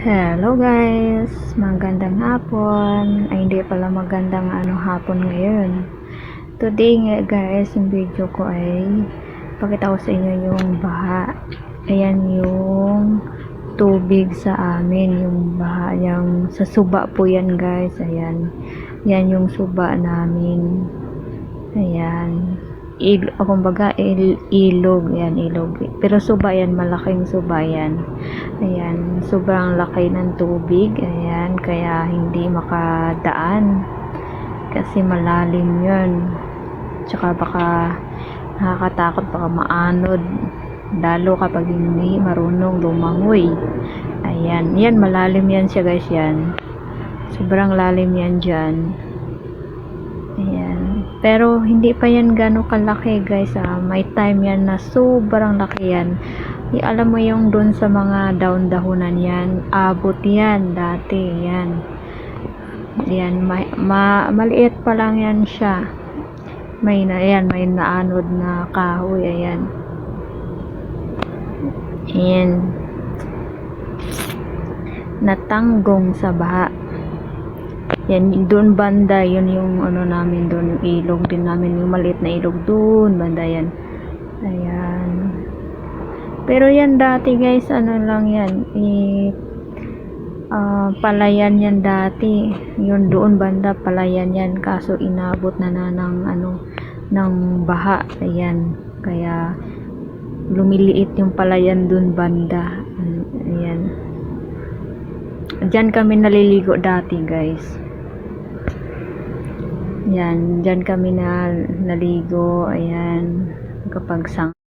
Hello guys! Magandang hapon. Ay hindi pala magandang ano hapon ngayon. Today nga guys, yung video ko ay pakita ko sa inyo yung baha. Ayan yung tubig sa amin. Yung baha. Yung sa suba po yan guys. Ayan. Yan yung suba namin. Ayan. Il, o kumbaga il, ilog. Ayan, ilog. Pero suba yan. Malaking suba yan. Ayan, sobrang laki ng tubig. Ayan, kaya hindi makadaan. Kasi malalim yun. Tsaka baka nakakatakot, baka maanod. Lalo kapag hindi marunong lumangoy. Ayan, yan, malalim yan siya guys yan. Sobrang lalim yan dyan. Pero hindi pa yan gano'ng kalaki guys. Ah. May time yan na sobrang laki yan. I, alam mo yung doon sa mga daon-dahunan yan, abot yan dati, yan. Yan, ma, ma, maliit pa lang yan siya. May na, yan, may naanod na kahoy, ayan. Ayan. Natanggong sa baha. Yan, doon banda, yun yung ano namin doon, yung ilog din namin, yung maliit na ilog doon, banda yan. Ayan. Pero yan dati guys, ano lang yan, eh, ah, palayan yan dati. Yun doon banda, palayan yan. Kaso inabot na na ng, ano, ng baha. Ayan. Kaya, lumiliit yung palayan doon banda. Ayan. Diyan kami naliligo dati guys. Yan, diyan kami na naligo. Ayan. Kapag sang